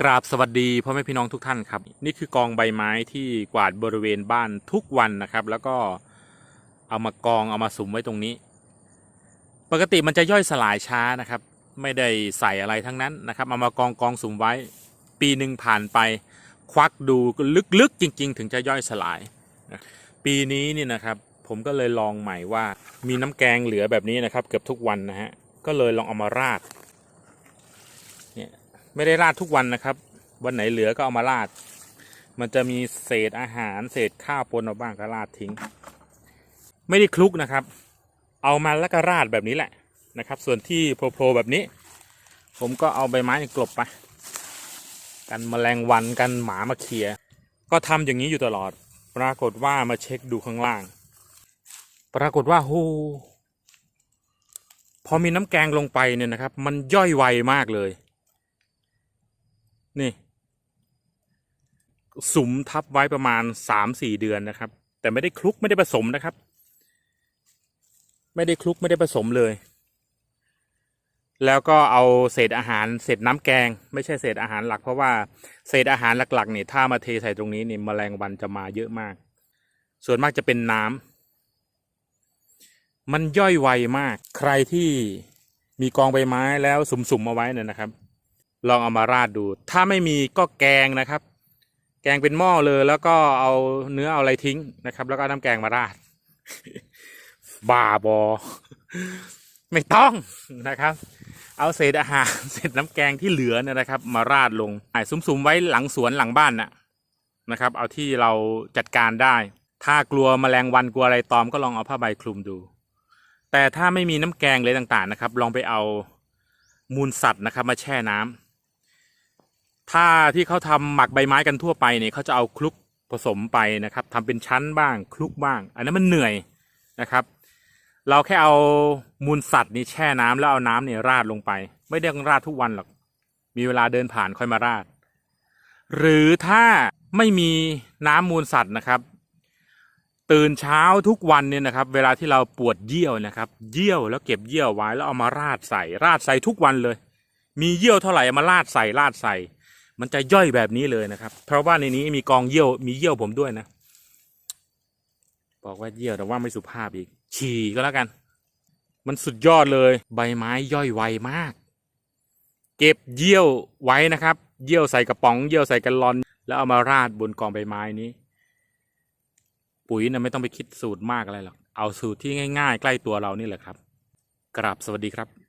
กราบสวัสดีพ่อแม่พี่น้องทุกท่านครับ นี่คือกองใบไม้ที่กวาดบริเวณบ้านทุกวันนะครับ แล้วก็เอามากองเอามาสุมไว้ตรงนี้ ปกติมันจะย่อยสลายช้านะครับ ไม่ได้ใส่อะไรทั้งนั้นนะครับเอามากองกองสุมไว้ ปีหนึ่งผ่านไป ควักดูลึกๆจริง ๆ ถึงจะย่อยสลาย ปีนี้นี่นะครับ ผมก็เลยลองใหม่ว่า มีน้ำแกงเหลือแบบนี้นะครับ เกือบทุกวันนะฮะก็เลยลองเอามาราด ไม่ได้ราดทุกวันนะครับ วันไหนเหลือก็เอามาราด มันจะมีเศษอาหารเศษข้าวปนเอาบ้างก็ราดทิ้ง ไม่ได้คลุกนะครับ เอามาแล้วก็ราดแบบนี้แหละนะครับ ส่วนที่โผล่ๆแบบนี้ ผมก็เอาใบไม้กลบไปกันแมลงวันกันหมามาเคียก็ทำอย่างนี้อยู่ตลอด ปรากฏว่ามาเช็คดูข้างล่าง ปรากฏว่าโหพอมีน้ำแกงลงไปเนี่ยนะครับ มันย่อยไวมากเลย นี่สุมทับไว้ประมาณสามสี่เดือนนะครับ แต่ไม่ได้คลุกไม่ได้ผสมนะครับ ไม่ได้คลุกไม่ได้ผสมเลย แล้วก็เอาเศษอาหารเศษน้ำแกง ไม่ใช่เศษอาหารหลัก เพราะว่าเศษอาหารหลักๆเนี่ยถ้ามาเทใส่ตรงนี้เนี่ยแมลงวันจะมาเยอะมาก ส่วนมากจะเป็นน้ำมันย่อยไวมาก ใครที่มีกองใบไม้แล้วสุ่มๆเอาไว้เนี่ยนะครับ ลองเอามาราดดู ถ้าไม่มีก็แกงนะครับ แกงเป็นหม้อเลยแล้วก็เอาเนื้อเอาอะไรทิ้งนะครับ แล้วก็น้ำแกงมาราด บ้าบอ ไม่ต้องนะครับ เอาเศษอาหารเศษน้ำแกงที่เหลือเนี่ยนะครับ มาราดลงอะซุ้มๆไว้หลังสวนหลังบ้านน่ะนะครับ เอาที่เราจัดการได้ ถ้ากลัวแมลงวันกลัวอะไรตอมก็ลองเอาผ้าใบคลุมดู แต่ถ้าไม่มีน้ำแกงเลยต่างๆนะครับ ลองไปเอามูลสัตว์นะครับ มาแช่น้ำ ถ้าที่เขาทำหมักใบไม้กันทั่วไปเนี่ยเขาจะเอาคลุกผสมไปนะครับทำเป็นชั้นบ้างคลุกบ้าง อันนั้นมันเหนื่อยนะครับ เราแค่เอามูลสัตว์นี่แช่น้ำแล้วเอาน้ำเนี่ยราดลงไป ไม่ได้ต้องราดทุกวันหรอก มีเวลาเดินผ่านค่อยมาราด หรือถ้าไม่มีน้ำมูลสัตว์นะครับ ตื่นเช้าทุกวันเนี่ยนะครับ เวลาที่เราปวดเยี่ยวนะครับ เยี่ยวแล้วเก็บเยี่ยวไว้แล้วเอามาราดใส่ ราดใส่ทุกวันเลย มีเยี่ยวเท่าไหร่เอามาราดใส่ราดใส่ มันจะย่อยแบบนี้เลยนะครับ เพราะว่าในนี้มีกองเยี่ยวมีเยี่ยวผมด้วยนะ บอกว่าเยี่ยวแต่ว่าไม่สุภาพอีก ฉี่ก็แล้วกัน มันสุดยอดเลย ใบไม้ย่อยไวมาก เก็บเยี่ยวไว้นะครับ เยี่ยวใส่กระป๋อง เยี่ยวใส่กระลอน แล้วเอามาราดบนกองใบไม้นี้ ปุ๋ยนะไม่ต้องไปคิดสูตรมากอะไรหรอก เอาสูตรที่ง่าย ๆ ใกล้ตัวเรานี่แหละครับ กราบสวัสดีครับ